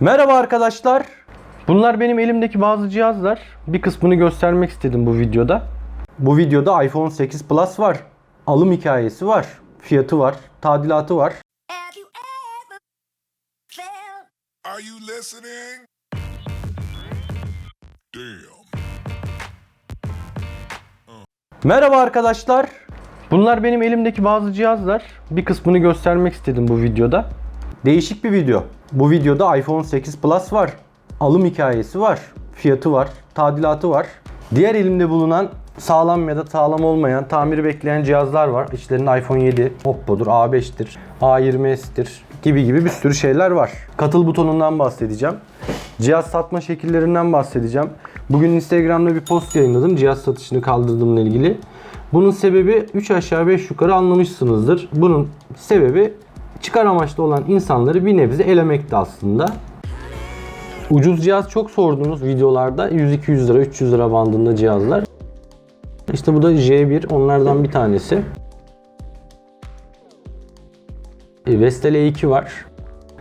Merhaba arkadaşlar. Bunlar benim elimdeki bazı cihazlar. Bir kısmını göstermek istedim bu videoda. Bu videoda iPhone 8 Plus var. Alım hikayesi var. Fiyatı var. Tadilatı var. Are you listening? Damn. Merhaba arkadaşlar. Bunlar benim elimdeki bazı cihazlar. Bir kısmını göstermek istedim bu videoda. Değişik bir video. Bu videoda iPhone 8 Plus var. Alım hikayesi var. Fiyatı var. Tadilatı var. Diğer elimde bulunan sağlam ya da sağlam olmayan, tamiri bekleyen cihazlar var. İçlerinde iPhone 7, Oppo'dur, A5'tir, A20s'tir gibi gibi bir sürü şeyler var. Katıl butonundan bahsedeceğim. Cihaz satma şekillerinden bahsedeceğim. Bugün Instagram'da bir post yayınladım cihaz satışını kaldırdığımla ilgili. Bunun sebebi 3 aşağı 5 yukarı anlamışsınızdır. Bunun sebebi çıkar amaçlı olan insanları bir nebze elemekti aslında. Ucuz cihaz çok sordunuz videolarda. 100-200 lira, 300 lira bandında cihazlar. İşte bu da J1 onlardan bir tanesi. E, Vestel E2 var.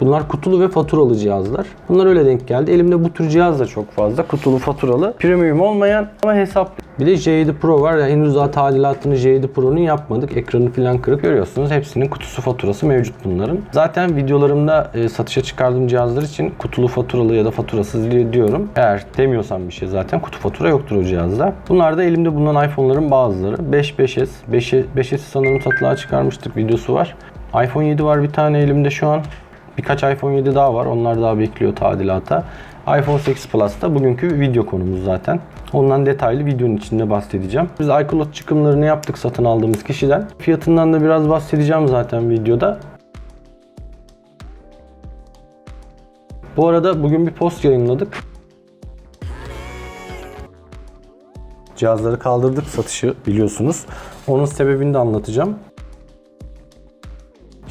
Bunlar kutulu ve faturalı cihazlar. Bunlar öyle denk geldi. Elimde bu tür cihaz da çok fazla. Kutulu, faturalı. Premium olmayan ama hesap. Bir de J7 Pro var. Ya, henüz daha tadilatını J7 Pro'nun yapmadık. Ekranı falan kırık görüyorsunuz. Hepsinin kutusu, faturası mevcut bunların. Zaten videolarımda e, satışa çıkardığım cihazlar için kutulu, faturalı ya da faturasız diyorum. Eğer demiyorsam bir şey zaten kutu fatura yoktur o cihazda. Bunlar da elimde bulunan iPhone'ların bazıları. 5 5S, 5'i 5S sanırım satılığa çıkarmıştık videosu var. iPhone 7 var bir tane elimde şu an. Birkaç iPhone 7 daha var. Onlar daha bekliyor tadilata. iPhone 8 Plus da bugünkü video konumuz zaten. Ondan detaylı videonun içinde bahsedeceğim. Biz iCloud çıkımlarını yaptık satın aldığımız kişiden. Fiyatından da biraz bahsedeceğim zaten videoda. Bu arada bugün bir post yayınladık. Cihazları kaldırdık satışı biliyorsunuz. Onun sebebini de anlatacağım.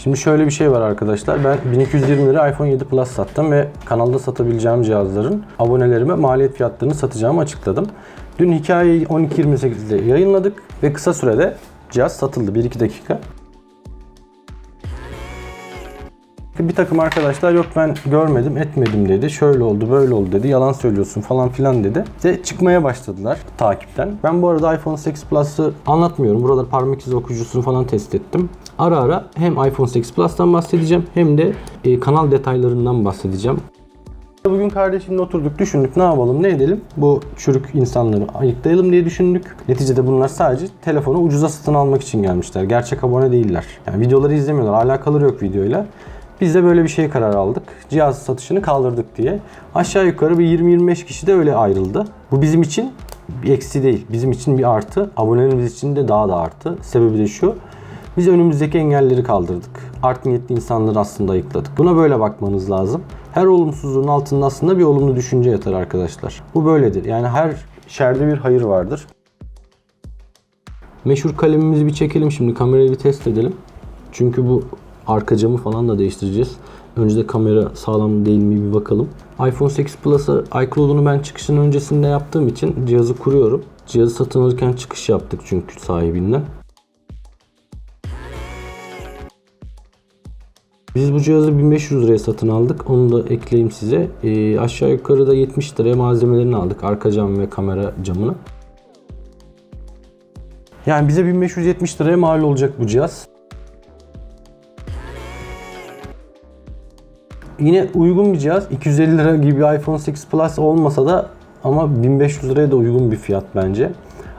Şimdi şöyle bir şey var arkadaşlar. Ben 1220 lira iPhone 7 Plus sattım ve kanalda satabileceğim cihazların abonelerime maliyet fiyatlarını satacağımı açıkladım. Dün hikayeyi 12.28'de yayınladık ve kısa sürede cihaz satıldı. 1-2 dakika. Bir takım arkadaşlar yok ben görmedim etmedim dedi. Şöyle oldu böyle oldu dedi. Yalan söylüyorsun falan filan dedi. Ve çıkmaya başladılar takipten. Ben bu arada iPhone 8 Plus'ı anlatmıyorum. Burada parmak izi okuyucusunu falan test ettim. Ara ara hem iPhone 8 Plus'tan bahsedeceğim hem de e, kanal detaylarından bahsedeceğim. Bugün kardeşimle oturduk düşündük ne yapalım ne edelim bu çürük insanları ayıklayalım diye düşündük. Neticede bunlar sadece telefonu ucuza satın almak için gelmişler. Gerçek abone değiller. Yani videoları izlemiyorlar. Alakaları yok videoyla. Biz de böyle bir şeye karar aldık. Cihaz satışını kaldırdık diye. Aşağı yukarı bir 20-25 kişi de öyle ayrıldı. Bu bizim için bir eksi değil. Bizim için bir artı. Abonelerimiz için de daha da artı. Sebebi de şu. Biz önümüzdeki engelleri kaldırdık. Art niyetli insanları aslında ayıkladık. Buna böyle bakmanız lazım. Her olumsuzluğun altında aslında bir olumlu düşünce yatar arkadaşlar. Bu böyledir. Yani her şerde bir hayır vardır. Meşhur kalemimizi bir çekelim şimdi. Kamerayı bir test edelim. Çünkü bu arka camı falan da değiştireceğiz. Önce de kamera sağlam değil mi bir bakalım. iPhone 8 Plus'a iCloud'unu ben çıkışın öncesinde yaptığım için cihazı kuruyorum. Cihazı satın alırken çıkış yaptık çünkü sahibinden. Biz bu cihazı 1500 liraya satın aldık. Onu da ekleyeyim size. Ee, aşağı yukarı da 70 liraya malzemelerini aldık. Arka cam ve kamera camını. Yani bize 1570 liraya mal olacak bu cihaz. Yine uygun bir cihaz. 250 lira gibi iPhone 8 Plus olmasa da ama 1500 liraya da uygun bir fiyat bence.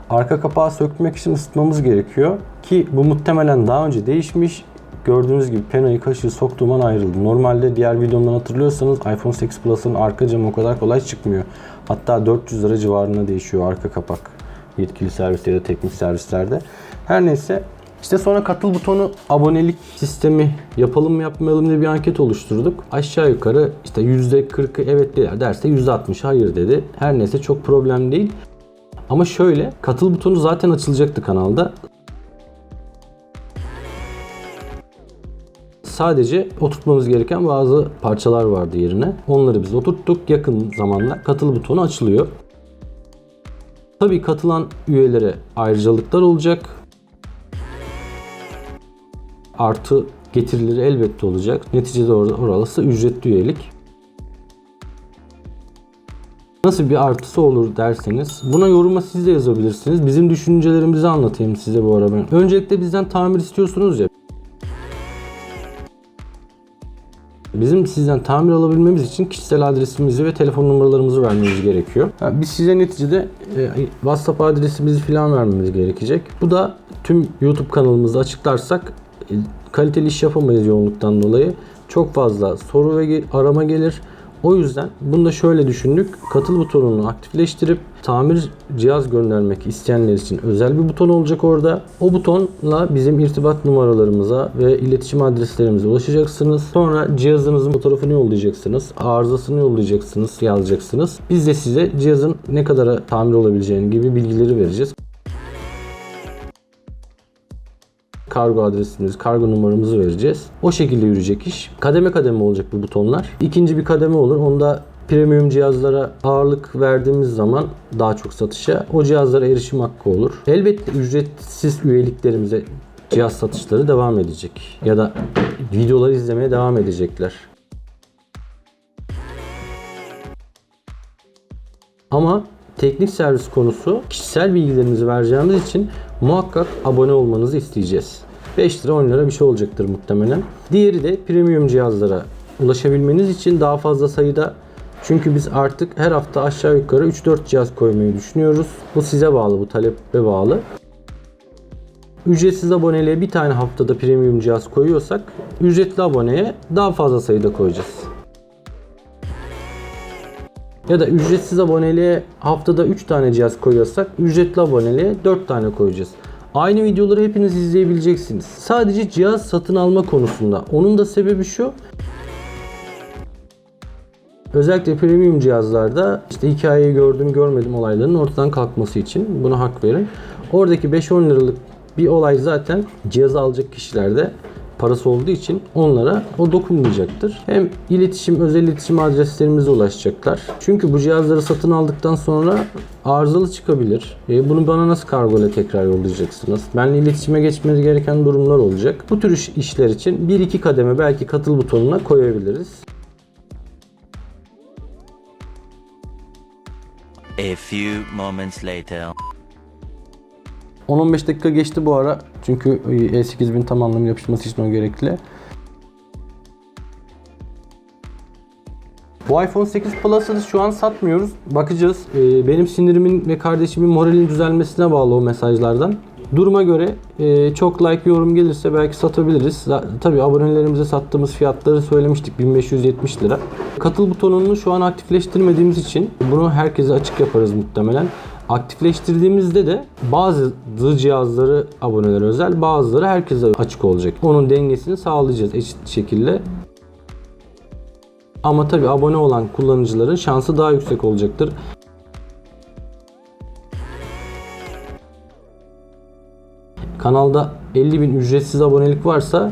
Arka kapağı sökmek için ısıtmamız gerekiyor. Ki bu muhtemelen daha önce değişmiş. Gördüğünüz gibi penayı kaşığı soktuğum an ayrıldı. Normalde diğer videomdan hatırlıyorsanız iPhone 8 Plus'ın arka camı o kadar kolay çıkmıyor. Hatta 400 lira civarına değişiyor arka kapak. Yetkili servis ya da teknik servislerde. Her neyse işte sonra katıl butonu abonelik sistemi yapalım mı yapmayalım diye bir anket oluşturduk. Aşağı yukarı işte %40'ı evet dediler derse %60'ı hayır dedi. Her neyse çok problem değil. Ama şöyle katıl butonu zaten açılacaktı kanalda. Sadece oturtmamız gereken bazı parçalar vardı yerine. Onları biz oturttuk. Yakın zamanda katıl butonu açılıyor. Tabii katılan üyelere ayrıcalıklar olacak. Artı getirileri elbette olacak. Neticede orası ücretli üyelik. nasıl bir artısı olur derseniz buna yoruma siz de yazabilirsiniz. Bizim düşüncelerimizi anlatayım size bu ara ben. Öncelikle bizden tamir istiyorsunuz ya. Bizim sizden tamir alabilmemiz için kişisel adresimizi ve telefon numaralarımızı vermemiz gerekiyor. Ha, Biz size neticede e, WhatsApp adresimizi falan vermemiz gerekecek. Bu da tüm YouTube kanalımızda açıklarsak kaliteli iş yapamayız yoğunluktan dolayı. Çok fazla soru ve arama gelir. O yüzden bunu da şöyle düşündük. Katıl butonunu aktifleştirip tamir cihaz göndermek isteyenler için özel bir buton olacak orada. O butonla bizim irtibat numaralarımıza ve iletişim adreslerimize ulaşacaksınız. Sonra cihazınızın fotoğrafını yollayacaksınız. Arızasını yollayacaksınız, yazacaksınız. Biz de size cihazın ne kadara tamir olabileceğini gibi bilgileri vereceğiz. Kargo adresimizi, kargo numaramızı vereceğiz. O şekilde yürüyecek iş. Kademe kademe olacak bu butonlar. İkinci bir kademe olur. Onda premium cihazlara ağırlık verdiğimiz zaman daha çok satışa o cihazlara erişim hakkı olur. Elbette ücretsiz üyeliklerimize cihaz satışları devam edecek. Ya da videoları izlemeye devam edecekler. Ama teknik servis konusu kişisel bilgilerinizi vereceğimiz için muhakkak abone olmanızı isteyeceğiz. 5 lira 10 lira bir şey olacaktır muhtemelen. Diğeri de premium cihazlara ulaşabilmeniz için daha fazla sayıda çünkü biz artık her hafta aşağı yukarı 3-4 cihaz koymayı düşünüyoruz. Bu size bağlı, bu talebe bağlı. Ücretsiz aboneliğe bir tane haftada premium cihaz koyuyorsak ücretli aboneye daha fazla sayıda koyacağız. Ya da ücretsiz aboneliğe haftada 3 tane cihaz koyuyorsak ücretli aboneliğe 4 tane koyacağız. Aynı videoları hepiniz izleyebileceksiniz. Sadece cihaz satın alma konusunda. Onun da sebebi şu. Özellikle premium cihazlarda işte hikayeyi gördüm görmedim olayların ortadan kalkması için buna hak verin. Oradaki 5-10 liralık bir olay zaten cihazı alacak kişilerde parası olduğu için onlara o dokunmayacaktır. Hem iletişim, özel iletişim adreslerimize ulaşacaklar. Çünkü bu cihazları satın aldıktan sonra arızalı çıkabilir. E, bunu bana nasıl kargo ile tekrar yollayacaksınız? Benimle iletişime geçmeniz gereken durumlar olacak. Bu tür iş- işler için 1-2 kademe belki katıl butonuna koyabiliriz. A few moments later. 10-15 dakika geçti bu ara. Çünkü E8000 tam anlamı yapışması için o gerekli. Bu iPhone 8 Plus'ı şu an satmıyoruz. Bakacağız. Ee, benim sinirimin ve kardeşimin moralinin düzelmesine bağlı o mesajlardan. Duruma göre e, çok like yorum gelirse belki satabiliriz. Tabi abonelerimize sattığımız fiyatları söylemiştik 1570 lira. Katıl butonunu şu an aktifleştirmediğimiz için bunu herkese açık yaparız muhtemelen. Aktifleştirdiğimizde de bazı cihazları abonelere özel bazıları herkese açık olacak. Onun dengesini sağlayacağız eşit şekilde. Ama tabi abone olan kullanıcıların şansı daha yüksek olacaktır. Kanalda 50 bin ücretsiz abonelik varsa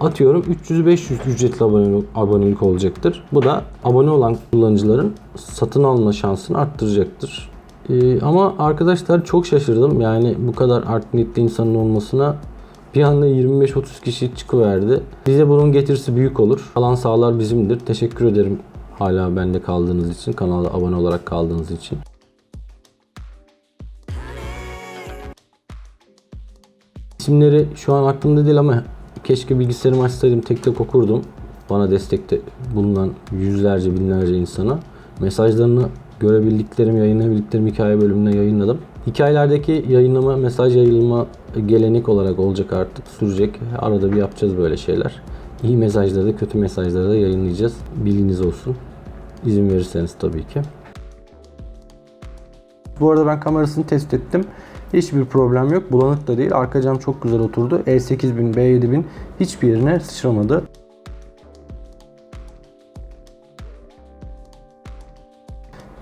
atıyorum 300-500 ücretli abonelik, abonelik olacaktır. Bu da abone olan kullanıcıların satın alma şansını arttıracaktır. Ee, ama arkadaşlar çok şaşırdım. Yani bu kadar art niyetli insanın olmasına bir anda 25-30 kişi çıkıverdi. Bize bunun getirisi büyük olur. Kalan sağlar bizimdir. Teşekkür ederim hala bende kaldığınız için, kanala abone olarak kaldığınız için. İsimleri şu an aklımda değil ama keşke bilgisayarımı açsaydım tek tek okurdum. Bana destekte bulunan yüzlerce binlerce insana. Mesajlarını görebildiklerim, yayınlayabildiklerim hikaye bölümüne yayınladım. Hikayelerdeki yayınlama, mesaj yayınlama gelenek olarak olacak artık sürecek. Arada bir yapacağız böyle şeyler. İyi mesajları da kötü mesajları da yayınlayacağız. Bilginiz olsun. İzin verirseniz tabii ki. Bu arada ben kamerasını test ettim. Hiçbir problem yok. Bulanık da değil. Arka cam çok güzel oturdu. E8000, B7000 hiçbir yerine sıçramadı.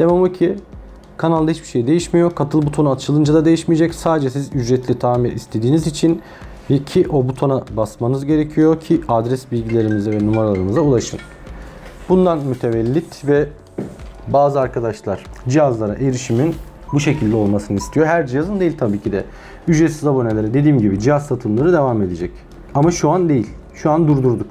Devamı ki kanalda hiçbir şey değişmiyor. Katıl butonu açılınca da değişmeyecek. Sadece siz ücretli tamir istediğiniz için ki o butona basmanız gerekiyor ki adres bilgilerimize ve numaralarımıza ulaşın. Bundan mütevellit ve bazı arkadaşlar cihazlara erişimin bu şekilde olmasını istiyor. Her cihazın değil tabii ki de. Ücretsiz abonelere dediğim gibi cihaz satımları devam edecek. Ama şu an değil. Şu an durdurduk.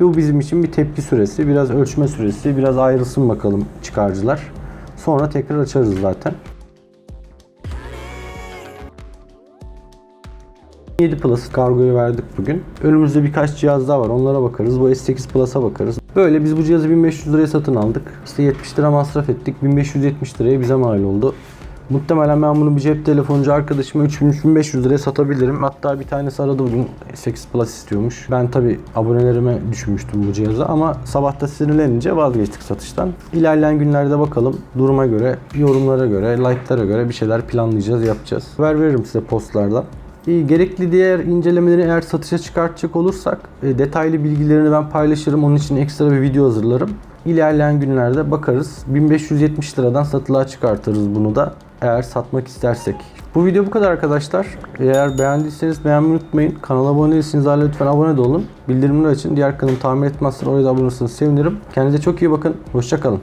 Bu bizim için bir tepki süresi, biraz ölçme süresi, biraz ayrılsın bakalım çıkarcılar. Sonra tekrar açarız zaten. 7 Plus kargoyu verdik bugün. Önümüzde birkaç cihaz daha var. Onlara bakarız. Bu S8 Plus'a bakarız. Böyle biz bu cihazı 1500 liraya satın aldık. İşte 70 lira masraf ettik. 1570 liraya bize mal oldu. Muhtemelen ben bunu bir cep telefoncu arkadaşıma 3500 liraya satabilirim. Hatta bir tanesi aradı bugün 8 Plus istiyormuş. Ben tabi abonelerime düşünmüştüm bu cihazı ama sabah da sinirlenince vazgeçtik satıştan. İlerleyen günlerde bakalım duruma göre, yorumlara göre, like'lara göre bir şeyler planlayacağız, yapacağız. Haber veririm size postlardan. İyi, gerekli diğer incelemeleri eğer satışa çıkartacak olursak e, detaylı bilgilerini ben paylaşırım. Onun için ekstra bir video hazırlarım. İlerleyen günlerde bakarız. 1570 liradan satılığa çıkartırız bunu da eğer satmak istersek. Bu video bu kadar arkadaşlar. Eğer beğendiyseniz beğenmeyi unutmayın. Kanala abone değilseniz hala lütfen abone de olun. Bildirimleri açın. Diğer kanalı tahmin etmezseniz oraya da abone olursanız sevinirim. Kendinize çok iyi bakın. Hoşçakalın.